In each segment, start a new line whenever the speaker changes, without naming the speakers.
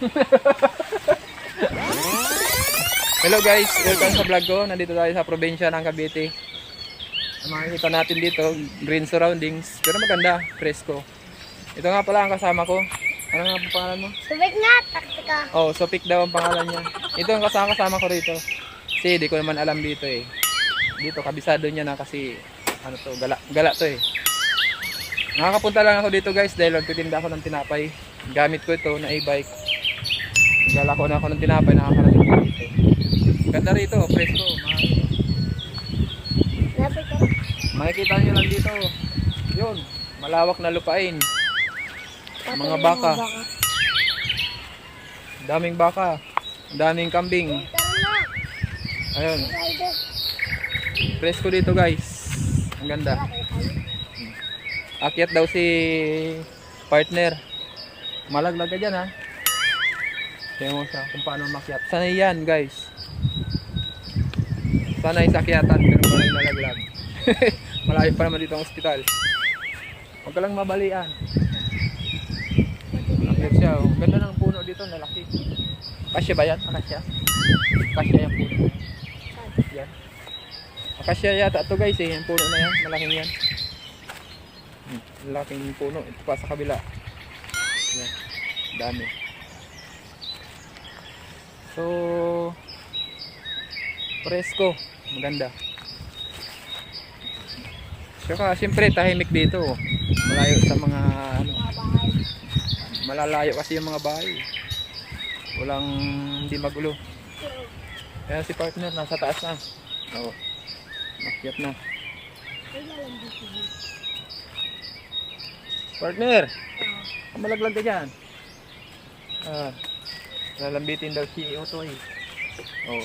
Hello guys, welcome sa vlog ko. Nandito tayo sa probinsya ng Cavite. Ang makikita natin dito, green surroundings. Pero maganda, fresco. Ito nga pala ang kasama ko. Ano nga po pangalan mo?
Subik nga, taktika.
Oh, Sopik daw ang pangalan niya. Ito ang kasama kasama ko rito. Kasi di ko naman alam dito eh. Dito kabisado niya na kasi ano to, gala, gala to eh. Nakakapunta lang ako dito guys dahil nagtitinda ako ng tinapay. Gamit ko ito na e-bike. Gala ko na ako ng tinapay, nakakarating ko dito. Ganda rito, presko. Makikita, nyo lang dito. Yun, malawak na lupain. Mga baka. Daming baka. Daming kambing. Ayun, presko dito guys. Ang ganda. Akyat daw si partner. Malaglag ka dyan ha. Tingnan mo siya kung paano makyat. Sanay yan guys. Sanay sa akyatan pero wala nalaglag. Malayo pa naman dito ang ospital. Huwag ka lang mabalian. Akyat siya. Oh. Ganda ng puno dito, nalaki. Kasya ba yan? Akasya? Kasya yung puno. Yan. Akasya yata to guys eh. Yung puno na yan. Malaking yan. Hmm, Laking puno. Ito pa sa kabila. Yan. Dami. So, presko. Maganda. Saka, siyempre, tahimik dito. Malayo sa mga, ano, malalayo kasi yung mga bahay. Walang, hindi magulo. Kaya si partner, nasa taas na. Oo. Makyat na. Partner! Malaglag ka dyan. Ah, lalambitin daw si Otto eh. Oh.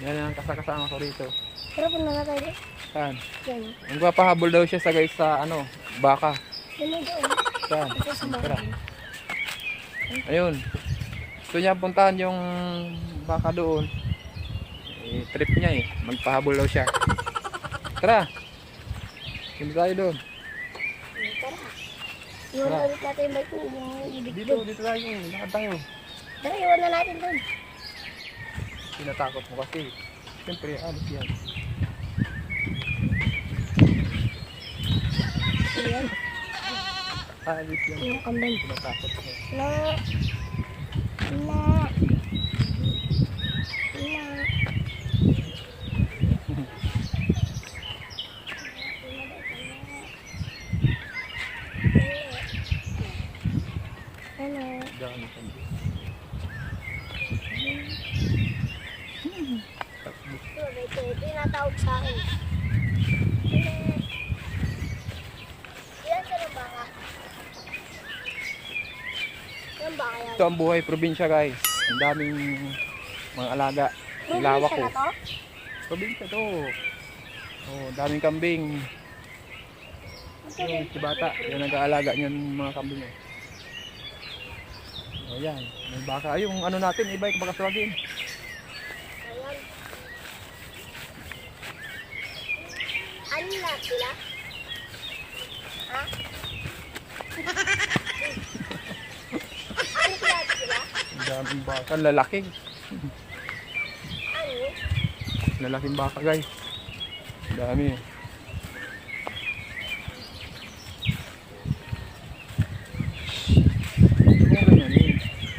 Yan ang kasakasama ko rito.
Pero punta na tayo.
Saan?
Yan.
Magpapahabol daw siya sa guys sa ano, baka.
Yan doon.
Saan?
Ito sa.
Ayun. Gusto niya puntahan yung baka doon. Eh, trip niya eh. Magpahabol daw siya. Tara. Hindi tayo doon.
Tara. Iwan
Tara.
ulit natin yung bike mo. Yung ibig
Dito,
doon.
dito tayo. Lakad tayo.
Tara, iwan na natin doon.
Tinatakot mo kasi. Siyempre, alis yan.
Ayan.
Alis yan.
Yung kambing.
Tinatakot mo.
Na. Na. Na. Ano?
Dami ka dito. Takbo.
Ito, ito, yung natawag sa akin. Sa baka. Yan baka yan.
Ito ang buhay probinsya guys. Ang daming mga alaga. Ang lawak
Probinsya
ko.
na to?
Probinsya to. Oh, daming kambing.
Ito,
Yung si bata, yung nag-aalaga niyan mga kambing. eh. Oh, yan. May baka. Ay, yung ano natin, e-bike baka swagin.
Ano na sila? Ha? ano sila sila?
Ang daming baka. Lalaki.
Ano?
Lalaking baka guys. Ang dami.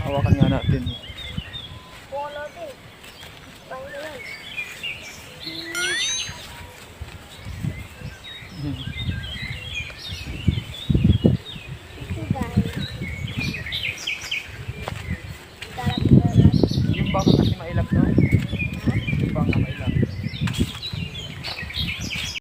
Ano ganyan eh.
Din. Sarap na lang.
Yung baka kasi mailap no?